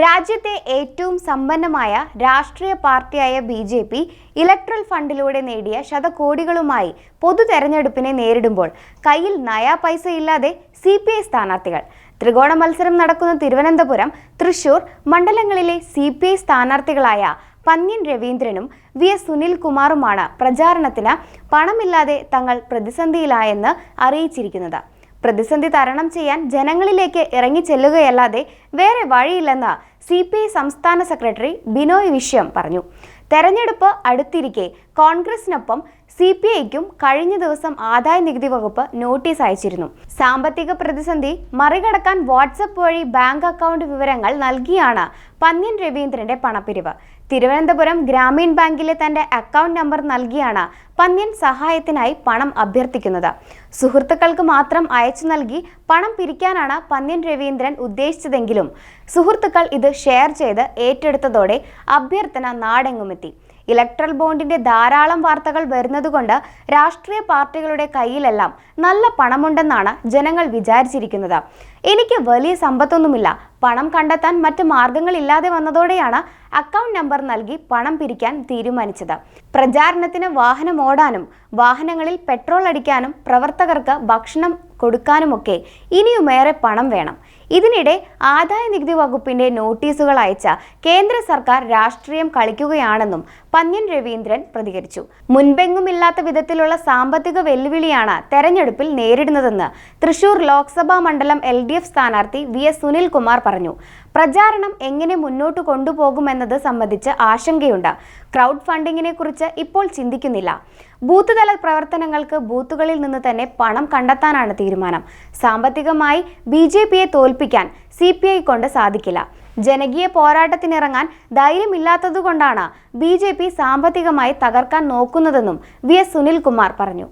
രാജ്യത്തെ ഏറ്റവും സമ്പന്നമായ രാഷ്ട്രീയ പാർട്ടിയായ ബി ജെ പി ഇലക്ട്രൽ ഫണ്ടിലൂടെ നേടിയ ശതകോടികളുമായി പൊതു തെരഞ്ഞെടുപ്പിനെ നേരിടുമ്പോൾ കയ്യിൽ നയാ പൈസ ഇല്ലാതെ സി പി ഐ സ്ഥാനാർത്ഥികൾ. ത്രികോണ മത്സരം നടക്കുന്ന തിരുവനന്തപുരം തൃശൂർ മണ്ഡലങ്ങളിലെ സി പി ഐ സ്ഥാനാർത്ഥികളായ പന്ന്യൻ രവീന്ദ്രനും വി എസ് സുനിൽകുമാറുമാണ് പ്രചാരണത്തിന് പണമില്ലാതെ തങ്ങൾ പ്രതിസന്ധിയിലായെന്ന് അറിയിച്ചിരിക്കുന്നത്. പ്രതിസന്ധി തരണം ചെയ്യാൻ ജനങ്ങളിലേക്ക് ഇറങ്ങിച്ചെല്ലുകയല്ലാതെ വേറെ വഴിയില്ലെന്ന് സി സംസ്ഥാന സെക്രട്ടറി ബിനോയ് വിശ്യം പറഞ്ഞു. തെരഞ്ഞെടുപ്പ് അടുത്തിരിക്കെ കോൺഗ്രസിനൊപ്പം സി പി ഐക്കും കഴിഞ്ഞ ദിവസം ആദായ നികുതി വകുപ്പ് നോട്ടീസ് അയച്ചിരുന്നു. സാമ്പത്തിക പ്രതിസന്ധി മറികടക്കാൻ വാട്സപ്പ് വഴി ബാങ്ക് അക്കൗണ്ട് വിവരങ്ങൾ നൽകിയാണ് പന്ന്യൻ രവീന്ദ്രന്റെ പണപ്പിരിവ്. തിരുവനന്തപുരം ഗ്രാമീൺ ബാങ്കിലെ തന്റെ അക്കൗണ്ട് നമ്പർ നൽകിയാണ് പന്ന്യൻ സഹായത്തിനായി പണം അഭ്യർത്ഥിക്കുന്നത്. സുഹൃത്തുക്കൾക്ക് മാത്രം അയച്ചു നൽകി പണം പിരിക്കാനാണ് പന്ന്യൻ രവീന്ദ്രൻ ഉദ്ദേശിച്ചതെങ്കിലും സുഹൃത്തുക്കൾ ഇത് ഷെയർ ചെയ്ത് ഏറ്റെടുത്തതോടെ അഭ്യർത്ഥന നാടെങ്ങുമെത്തി. ഇലക്ട്രൽ ബോണ്ടിന്റെ ധാരാളം വാർത്തകൾ വരുന്നതുകൊണ്ട് രാഷ്ട്രീയ പാർട്ടികളുടെ കയ്യിലെല്ലാം നല്ല പണമുണ്ടെന്നാണ് ജനങ്ങൾ വിചാരിച്ചിരിക്കുന്നത്. എനിക്ക് വലിയ സമ്പത്തൊന്നുമില്ല. പണം കണ്ടെത്താൻ മറ്റ് മാർഗങ്ങളില്ലാതെ വന്നതോടെയാണ് അക്കൗണ്ട് നമ്പർ നൽകി പണം പിരിക്കാൻ തീരുമാനിച്ചത്. പ്രചാരണത്തിന് വാഹനം ഓടാനും വാഹനങ്ങളിൽ പെട്രോൾ അടിക്കാനും പ്രവർത്തകർക്ക് ഭക്ഷണം കൊടുക്കാനുമൊക്കെ ഇനിയുമേറെ പണം വേണം. ഇതിനിടെ ആദായ നികുതി വകുപ്പിന്റെ നോട്ടീസുകൾ അയച്ച കേന്ദ്ര സർക്കാർ രാഷ്ട്രീയം കളിക്കുകയാണെന്നും പന്ന്യൻ രവീന്ദ്രൻ പ്രതികരിച്ചു. മുൻപെങ്ങുമില്ലാത്ത വിധത്തിലുള്ള സാമ്പത്തിക വെല്ലുവിളിയാണ് തെരഞ്ഞെടുപ്പിൽ നേരിടുന്നതെന്ന് തൃശൂർ ലോക്സഭാ മണ്ഡലം എൽ ഡി എഫ് സ്ഥാനാർത്ഥി വി എസ് സുനിൽകുമാർ പറഞ്ഞു. പ്രചാരണം എങ്ങനെ മുന്നോട്ട് കൊണ്ടുപോകുമെന്നത് സംബന്ധിച്ച് ആശങ്കയുണ്ട്. ക്രൗഡ് ഫണ്ടിങ്ങിനെ കുറിച്ച് ഇപ്പോൾ ചിന്തിക്കുന്നില്ല. ബൂത്ത് തല പ്രവർത്തനങ്ങൾക്ക് ബൂത്തുകളിൽ നിന്ന് തന്നെ പണം കണ്ടെത്താനാണ് തീരുമാനം. സാമ്പത്തികമായി ബി ജെ പിയെ തോൽപ്പിക്കാൻ സി പി ഐ കൊണ്ട് സാധിക്കില്ല. ജനകീയ പോരാട്ടത്തിനിറങ്ങാൻ ധൈര്യമില്ലാത്തതുകൊണ്ടാണ് ബി ജെ പി സാമ്പത്തികമായി തകർക്കാൻ നോക്കുന്നതെന്നും വി എസ് സുനിൽകുമാർ പറഞ്ഞു.